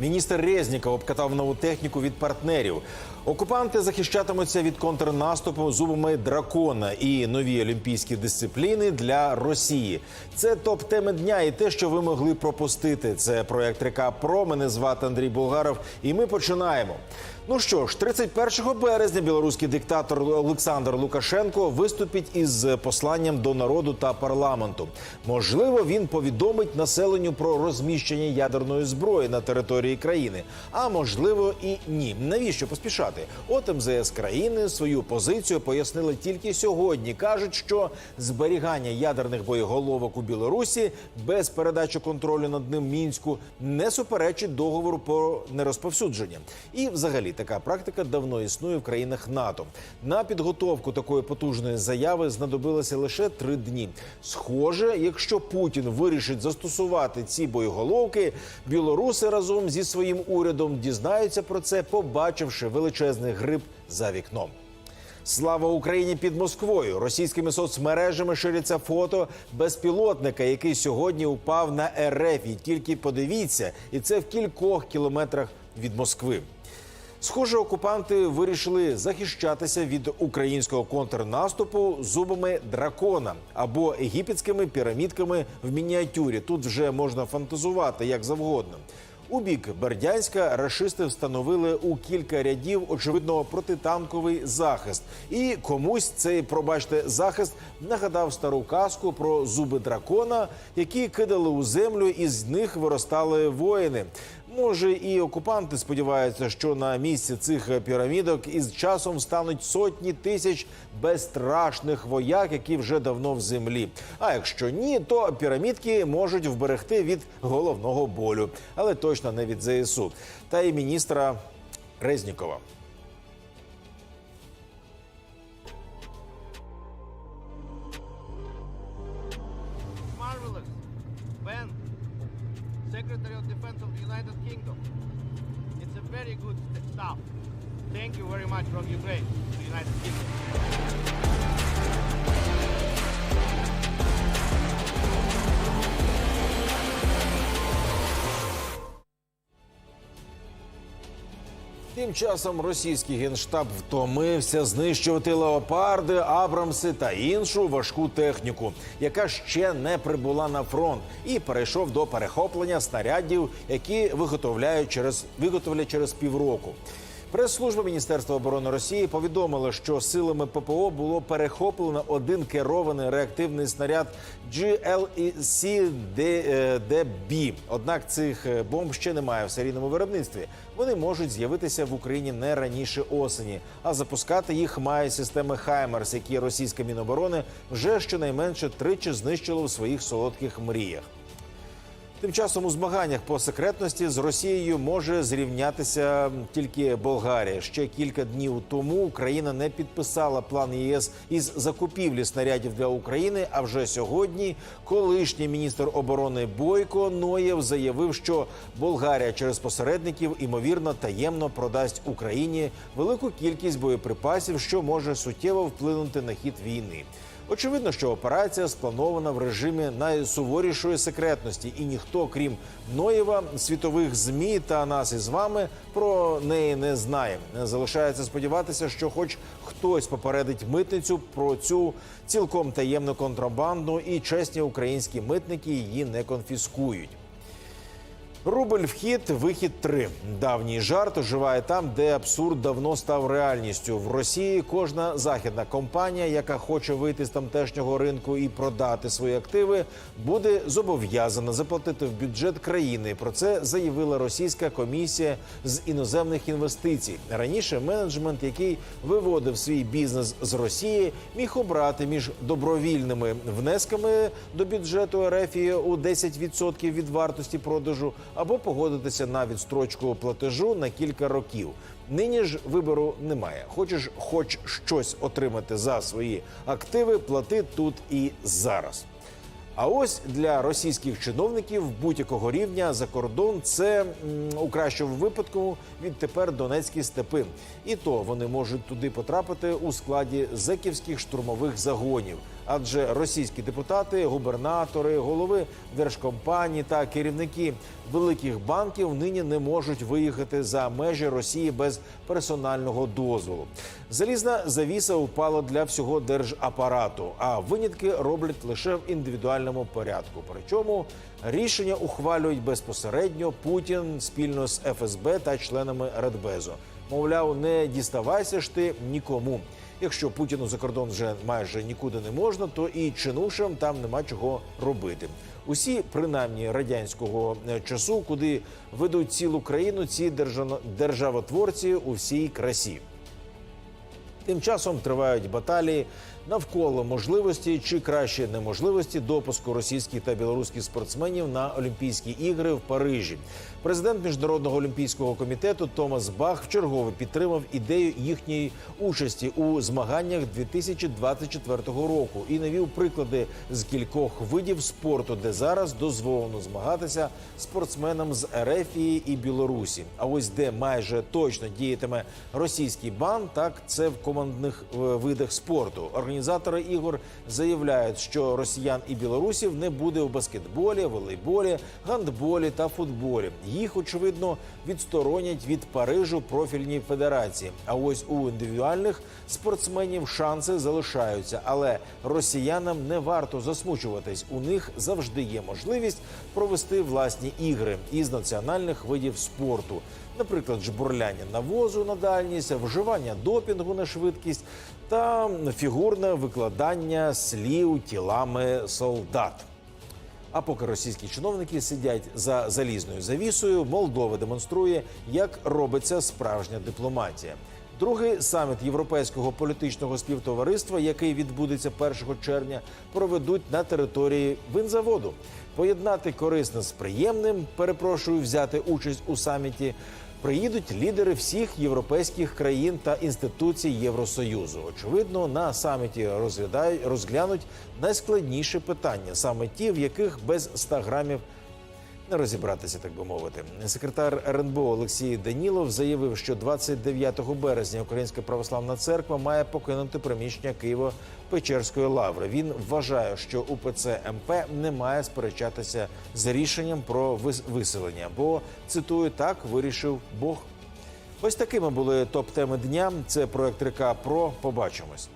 Міністр Резніков обкатав нову техніку від партнерів. Окупанти захищатимуться від контрнаступу зубами дракона і нові олімпійські дисципліни для Росії. Це топ теми дня і те, що ви могли пропустити. Це проект Река Про. Мене звати Андрій Булгаров, і ми починаємо. Ну що ж, 31 березня білоруський диктатор Олександр Лукашенко виступить із посланням до народу та парламенту. Можливо, він повідомить населенню про розміщення ядерної зброї на території країни. А можливо, і ні. Навіщо поспішати? От МЗС країни свою позицію пояснили тільки сьогодні. кажуть, що зберігання ядерних боєголовок у Білорусі без передачі контролю над ним мінську не суперечить договору про нерозповсюдження. І, взагалі, така практика давно існує в країнах НАТО. На підготовку такої потужної заяви знадобилося лише три дні. Схоже, якщо Путін вирішить застосувати ці боєголовки, білоруси разом зі своїм урядом дізнаються про це, побачивши величезний гриб за вікном. Слава Україні під Москвою. Російськими соцмережами ширяться фото безпілотника, який сьогодні упав на РФ. І тільки подивіться, і це в кількох кілометрах від Москви. Схоже, окупанти вирішили захищатися від українського контрнаступу зубами дракона або єгипетськими пірамідками в мініатюрі. Тут вже можна фантазувати як завгодно. У бік Бердянська рашисти встановили у кілька рядів очевидно протитанковий захист. І комусь цей, пробачте, захист нагадав стару казку про зуби дракона, які кидали у землю, і з них виростали воїни. Може, і окупанти сподіваються, що на місці цих пірамідок із часом стануть сотні тисяч безстрашних вояк, які вже давно в землі. А якщо ні, то пірамідки можуть вберегти від головного болю, але точно не від ЗСУ. Та й міністра Резнікова. Marvelous. Ben, Secretary of Defense of the United Kingdom. It's a very good st- stuff. Thank you very much from Ukraine to the United Kingdom. Тим часом російський генштаб втомився знищувати леопарди, абрамси та іншу важку техніку, яка ще не прибула на фронт, і перейшов до перехоплення снарядів, які виготовляють через виготовлять через півроку. Прес-служба Міністерства оборони Росії повідомила, що силами ППО було перехоплено один керований реактивний снаряд GLEC-DB. Однак цих е, бомб ще немає в серійному виробництві. Вони можуть з'явитися в Україні не раніше осені, а запускати їх має системи Хаймерс, які російська міноборони вже щонайменше тричі знищило в своїх солодких мріях. Тим часом у змаганнях по секретності з Росією може зрівнятися тільки Болгарія. Ще кілька днів тому Україна не підписала план ЄС із закупівлі снарядів для України. А вже сьогодні колишній міністр оборони Бойко Ноєв заявив, що Болгарія через посередників імовірно таємно продасть Україні велику кількість боєприпасів, що може суттєво вплинути на хід війни. Очевидно, що операція спланована в режимі найсуворішої секретності, і ніхто, крім Ноєва, світових змі та нас із вами про неї не знає. Залишається сподіватися, що, хоч хтось попередить митницю про цю цілком таємну контрабанду, і чесні українські митники її не конфіскують. Рубль вхід, вихід 3. Давній жарт оживає там, де абсурд давно став реальністю. В Росії кожна західна компанія, яка хоче вийти з тамтешнього ринку і продати свої активи, буде зобов'язана заплатити в бюджет країни. Про це заявила російська комісія з іноземних інвестицій. Раніше менеджмент, який виводив свій бізнес з Росії, міг обрати між добровільними внесками до бюджету РФ у 10% від вартості продажу або погодитися на відстрочку платежу на кілька років. Нині ж вибору немає. Хочеш, хоч щось отримати за свої активи, плати тут і зараз. А ось для російських чиновників будь-якого рівня за кордон це у кращому випадку відтепер Донецькі степи. І то вони можуть туди потрапити у складі зеківських штурмових загонів. Адже російські депутати, губернатори, голови держкомпаній та керівники великих банків нині не можуть виїхати за межі Росії без персонального дозволу. Залізна завіса упала для всього держапарату, а винятки роблять лише в індивідуальному порядку. Причому рішення ухвалюють безпосередньо Путін спільно з ФСБ та членами Радбезу. Мовляв, не діставайся ж ти нікому. Якщо Путіну за кордон вже майже нікуди не можна, то і чинушам там нема чого робити. Усі, принаймні радянського е, часу, куди ведуть цілу країну ці державотворці у всій красі. Тим часом тривають баталії навколо можливості чи краще неможливості допуску російських та білоруських спортсменів на Олімпійські ігри в Парижі. Президент міжнародного олімпійського комітету Томас Бах вчергове підтримав ідею їхньої участі у змаганнях 2024 року і навів приклади з кількох видів спорту, де зараз дозволено змагатися спортсменам з Ерефії і Білорусі. А ось де майже точно діятиме російський бан, так це в командних е, видах спорту. Організатори ігор заявляють, що росіян і білорусів не буде у баскетболі, волейболі, гандболі та футболі. Їх очевидно відсторонять від Парижу профільні федерації. А ось у індивідуальних спортсменів шанси залишаються, але росіянам не варто засмучуватись. У них завжди є можливість провести власні ігри із національних видів спорту. Наприклад, жбурляння навозу на дальність, вживання допінгу на швидкість та фігурне викладання слів тілами солдат. А поки російські чиновники сидять за залізною завісою, Молдова демонструє, як робиться справжня дипломатія. Другий саміт Європейського політичного співтовариства, який відбудеться 1 червня, проведуть на території винзаводу. Поєднати корисне з приємним, перепрошую, взяти участь у саміті. Приїдуть лідери всіх європейських країн та інституцій Євросоюзу. Очевидно, на саміті розглядають розглянуть найскладніші питання, саме ті, в яких без 100 грамів розібратися, так би мовити. Секретар РНБО Олексій Данілов заявив, що 29 березня Українська православна церква має покинути приміщення Києво-Печерської лаври. Він вважає, що УПЦ МП не має сперечатися з рішенням про вис- виселення, бо цитую так вирішив Бог. Ось такими були топ теми дня. Це проект Река Про. Побачимось.